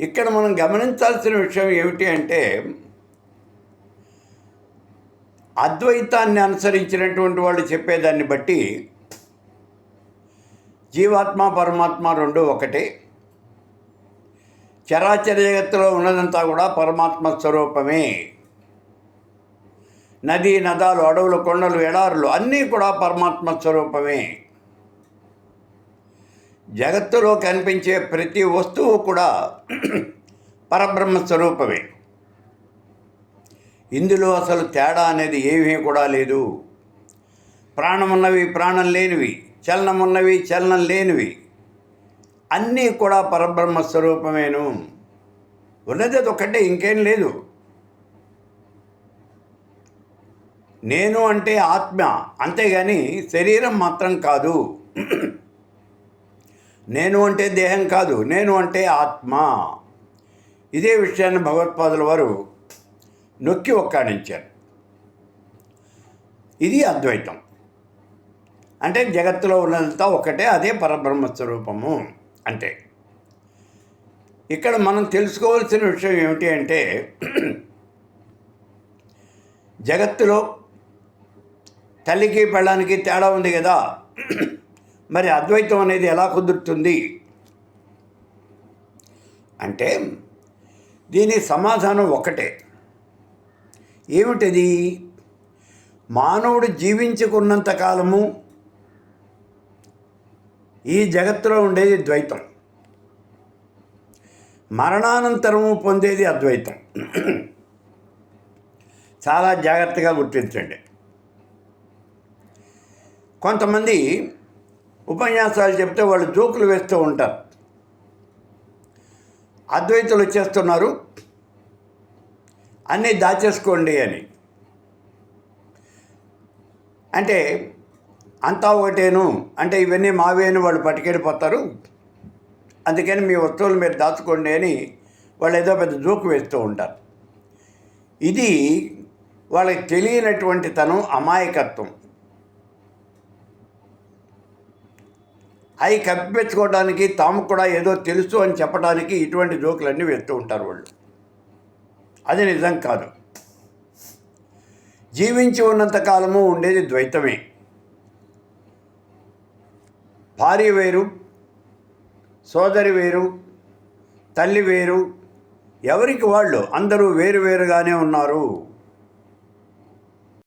ఇక్కడ మనం గమనించాల్సిన విషయం ఏమిటి అంటే అద్వైతాన్ని అనుసరించినటువంటి వాళ్ళు చెప్పేదాన్ని బట్టి జీవాత్మ పరమాత్మ రెండు ఒకటే. చరాచర జగత్తులో ఉన్నదంతా కూడా పరమాత్మ స్వరూపమే. నదీ నదాలు అడవులు కొండలు ఎడారులు అన్నీ కూడా పరమాత్మ స్వరూపమే. జగత్తులో కనిపించే ప్రతి వస్తువు కూడా పరబ్రహ్మ స్వరూపమే. ఇందులో అసలు తేడా అనేది ఏమీ కూడా లేదు. ప్రాణమున్నవి ప్రాణం లేనివి చలనమున్నవి చలనం లేనివి అన్నీ కూడా పరబ్రహ్మ స్వరూపమేను. ఉన్నది అది ఒకటే ఇంకేం లేదు. నేను అంటే ఆత్మ అంతేగాని శరీరం మాత్రం కాదు. నేను అంటే దేహం కాదు నేను అంటే ఆత్మ. ఇదే విషయాన్ని భగవత్పాదుల వారు నొక్కి ఒక్కాడించారు. ఇది అద్వైతం. అంటే జగత్తులో ఉన్నదంతా ఒకటే అదే పరబ్రహ్మ స్వరూపము అంటే. ఇక్కడ మనం తెలుసుకోవాల్సిన విషయం ఏమిటి అంటే జగత్తులో తల్లికి పెళ్ళానికి తేడా ఉంది కదా. మరి అద్వైతం అనేది ఎలా కుదురుతుంది? అంటే దీని సమాధానం ఒకటే. ఏమిటది? మానవుడు జీవించుకున్నంత కాలము ఈ జగత్తులో ఉండేది ద్వైతం. మరణానంతరము పొందేది అద్వైతం. చాలా జాగ్రత్తగా గుర్తించండి. కొంతమంది ఉపన్యాసాలు చెప్తే వాళ్ళు జోకులు వేస్తూ ఉంటారు. అద్వైతులు వచ్చేస్తున్నారు అన్నీ దాచేసుకోండి అని. అంటే అంతా ఒకటేను అంటే ఇవన్నీ మావేను వాళ్ళు పట్టుకెళ్ళిపోతారు. అందుకని మీ వస్తువులు మీరు దాచుకోండి అని వాళ్ళు ఏదో పెద్ద జోకు వేస్తూ ఉంటారు. ఇది వాళ్ళకి తెలియనటువంటి తనం అమాయకత్వం. అవి కప్పిపెచ్చుకోవడానికి తాము కూడా ఏదో తెలుసు అని చెప్పడానికి ఇటువంటి జోకులన్నీ వేస్తూ ఉంటారు వాళ్ళు. అది నిజం కాదు. జీవించి ఉన్నంత కాలము ఉండేది ద్వైతమే. భార్య వేరు సోదరి వేరు తల్లి వేరు ఎవరికి వాళ్ళు అందరూ వేరు వేరుగానే ఉన్నారు.